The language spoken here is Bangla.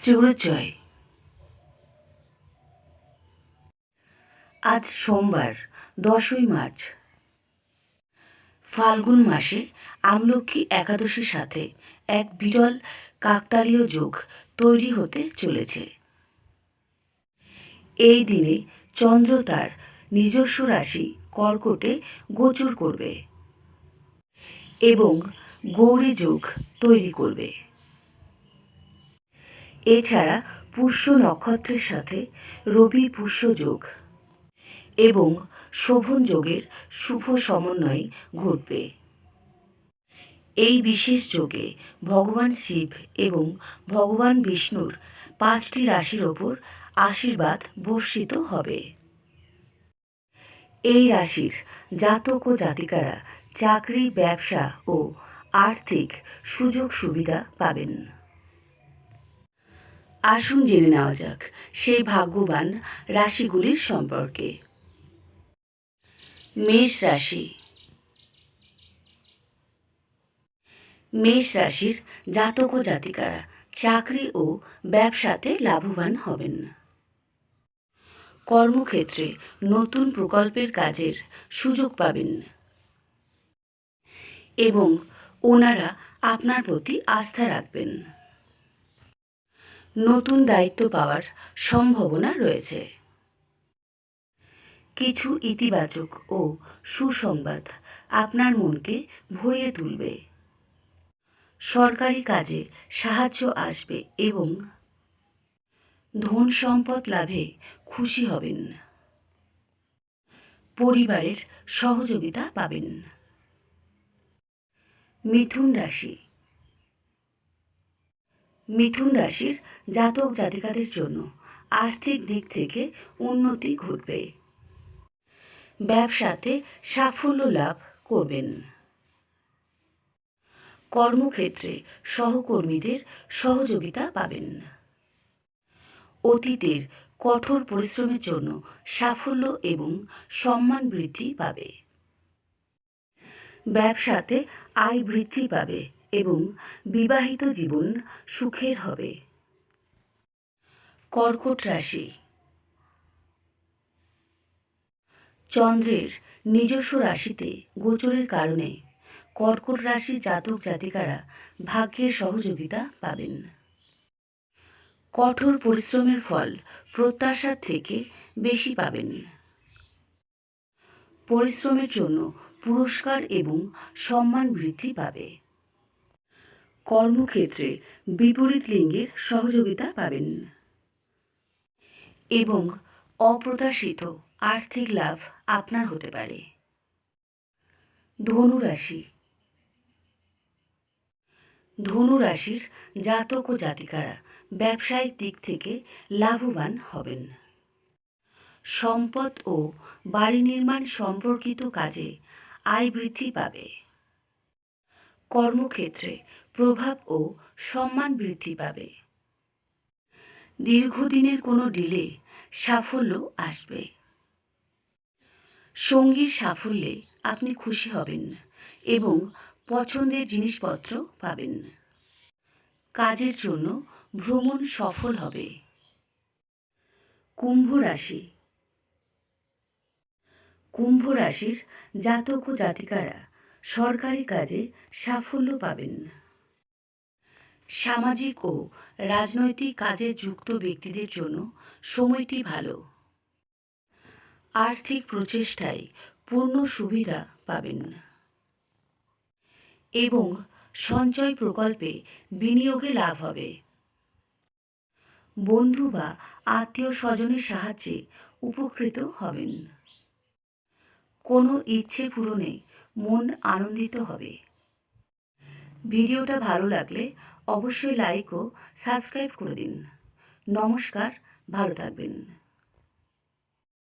শ্রীগুরুজয়। আজ সোমবার, দশই মার্চ। ফাল্গুন মাসে আমলক্ষী একাদশীর সাথে এক বিরল কাকতালীয় যোগ তৈরি হতে চলেছে। এই দিনে চন্দ্র তার নিজস্ব রাশি কর্কটে গোচর করবে এবং গৌরী যোগ তৈরি করবে। এছাড়া পুষ্য নক্ষত্রের সাথে রবি পুষ্য যোগ এবং শোভন যোগের শুভ সমন্বয় ঘটবে। এই বিশেষ যোগে ভগবান শিব এবং ভগবান বিষ্ণুর পাঁচটি রাশির ওপর আশীর্বাদ বর্ষিত হবে। এই রাশির জাতক ও জাতিকারা চাকরি, ব্যবসা ও আর্থিক সুযোগ সুবিধা পাবেন। আসুন জেনে নেওয়া যাক, সেই ভাগ্যবান রাশিগুলির সম্পর্কে। মেষ রাশি। মেষ রাশির জাতক ও জাতিকারা চাকরি ও ব্যবসাতে লাভবান হবেন। কর্মক্ষেত্রে নতুন প্রকল্পের কাজের সুযোগ পাবেন। এবং ওনারা আপনার প্রতি আস্থা রাখবেন। নতুন দায়িত্ব পাওয়ার সম্ভাবনা রয়েছে। কিছু ইতিবাচক ও সুসংবাদ আপনার মনকে ভরিয়ে তুলবে। সরকারি কাজে সাহায্য আসবে এবং ধন সম্পদ লাভে খুশি হবেন। পরিবারের সহযোগিতা পাবেন। মিথুন রাশি মিথুন রাশির জাতক জাতিকাদের জন্য আর্থিক দিক থেকে উন্নতি ঘটবে। ব্যবসাতে সাফল্য লাভ করবেন। কর্মক্ষেত্রে সহকর্মীদের সহযোগিতা পাবেন। অতীতের কঠোর পরিশ্রমের জন্য সাফল্য এবং সম্মান বৃদ্ধি পাবে। ব্যবসাতে আয় বৃদ্ধি পাবে। এবং বিবাহিত জীবন সুখের হবে। কর্কট রাশি। চন্দ্রের নিজস্ব রাশিতে গোচরের কারণে কর্কট রাশি জাতক জাতিকারা ভাগ্যের সহযোগিতা পাবেন। কঠোর পরিশ্রমের ফল প্রত্যাশার থেকে বেশি পাবেন। পরিশ্রমের জন্য পুরস্কার এবং সম্মান বৃদ্ধি পাবে। কর্মক্ষেত্রে বিপরীত লিঙ্গের সহযোগিতা পাবেন। এবং অপ্রত্যাশিত আর্থিক লাভ আপনার হতে পারে। ধনু রাশি ধনু রাশির জাতক ও জাতিকারা ব্যবসায়িক দিক থেকে লাভবান হবেন। সম্পদ ও বাড়ি নির্মাণ সম্পর্কিত কাজে আয় বৃদ্ধি পাবে। কর্মক্ষেত্রে প্রভাব ও সম্মান বৃদ্ধি পাবে। দীর্ঘদিনের কোনো ডিলে সাফল্য আসবে। সঙ্গীর সাফল্যে আপনি খুশি হবেন এবং পছন্দের জিনিসপত্র পাবেন। কাজের জন্য ভ্রমণ সফল হবে। কুম্ভ রাশি। কুম্ভ রাশির জাতক ও জাতিকারা সরকারি কাজে সাফল্য পাবেন। সামাজিক ও রাজনৈতিক কাজে যুক্ত ব্যক্তিদের জন্য সময়টি ভালো। আর্থিক প্রচেষ্টায় পূর্ণ সুবিধা পাবেন। এবং সঞ্চয় প্রকল্পে বিনিয়োগে লাভ হবে। বন্ধু বা আত্মীয় স্বজনের সাহায্যে উপকৃত হবেন। কোনো ইচ্ছে পূরণে মন আনন্দিত হবে। ভিডিওটা ভালো লাগলে অবশ্যই লাইক ও সাবস্ক্রাইব করে দিন। নমস্কার, ভালো থাকবেন।